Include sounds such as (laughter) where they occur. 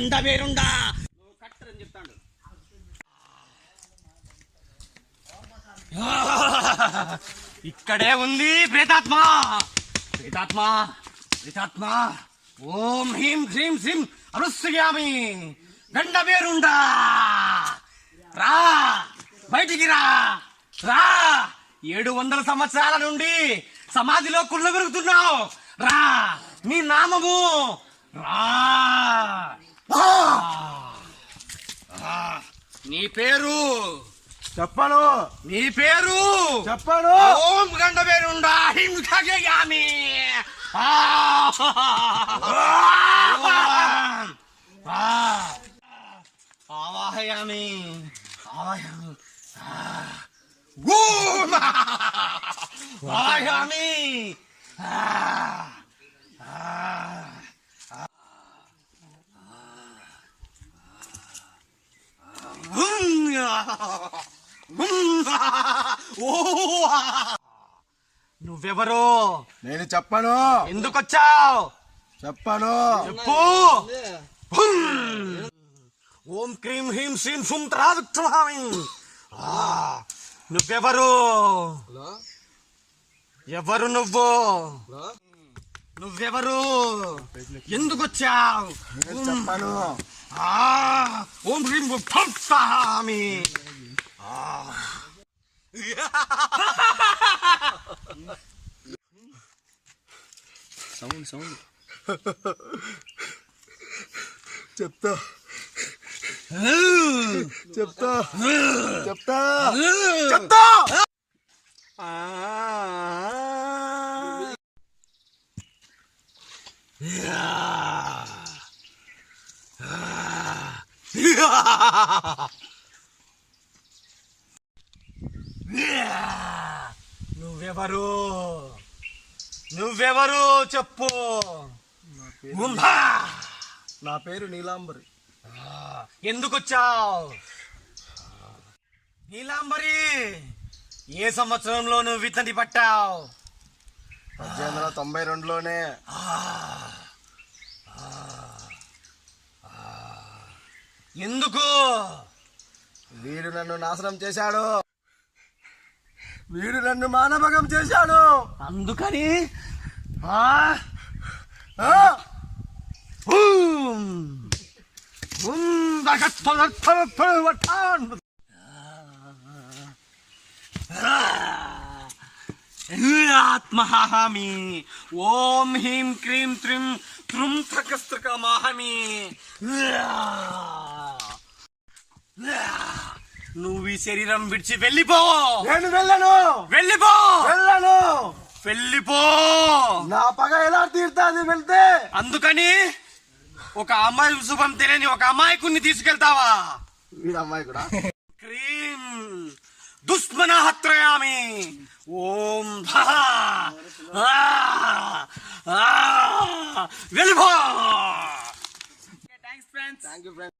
దండ పేరుండా కట్టరని చెప్తాడు ఇక్కడే ఉంది ప్రేతాత్మ. ప్రేతాత్మ ప్రేతాత్మ. ఓం హ్రీం హ్రీం శ్రీం అనుసయామి గండ పేరుండా రా బయటికి రా. రా. ఏడు వందల సంవత్సరాల నుండి సమాధిలో కుళ్ళగురుగుతున్నావు. రా నీ నామము రా ఆ! ఆ! నీ పేరు? చెప్పను. నీ పేరు? చెప్పను. ఓం గండ పేరుండా హింసయామి ఆవాహయామి. ఆవాహయామి. ఆవాహయామి. (laughs) నువ్వెవరో? నేను చెప్పను. ఎందుకొచ్చావు? చెప్పను. చెప్పు. హుం. ఓం క్రీం హ్రీం శ్రీం శుం త్రావిక్రమామి నువ్వెవరు? ఎవరు నువ్వు? నువ్వెవరు? ఎందుకొచ్చావు? నేను చెప్పను. 아, 오늘이 뭐 펌싸미. 아. 성훈, 성훈. 잡다. 잡다. 잡다. 잡다. 아. 야. నువ్వెవరు? నువ్వెవరు చెప్పు. నా పేరు నీలాంబరి. ఎందుకు వచ్చావు నీలాంబరి ఏ సంవత్సరంలో నువ్వు విత్తని పట్టావు? పద్దెనిమిది వందల తొంభై రెండులోనే. ఎందుకు? వీడు నన్ను నాశనం చేశాడు. వీడు నన్ను మానభంగం చేశాడు. అందుకని! హూం. హూం. ఆత్మహామి ఓం హ్రీం క్రీం త్రిం త్రుం త్రకస్త్రకమాహమి నువ్వు ఈ శరీరం విడిచి వెళ్ళిపో. నేను వెళ్ళను. వెళ్ళిపో. వెళ్ళను. వెళ్ళిపో. నా పగ ఎలా తీరుతాది వెళ్తే? అందుకని ఒక అమ్మాయి శుభం తెలియని ఒక అమాయకుణ్ణి తీసుకెళ్తావా? వీడు అమ్మాయి కూడా క్రీం దుష్మన హత్రయామి ఓం వెళ్ళిపో. Thanks friends thank you friend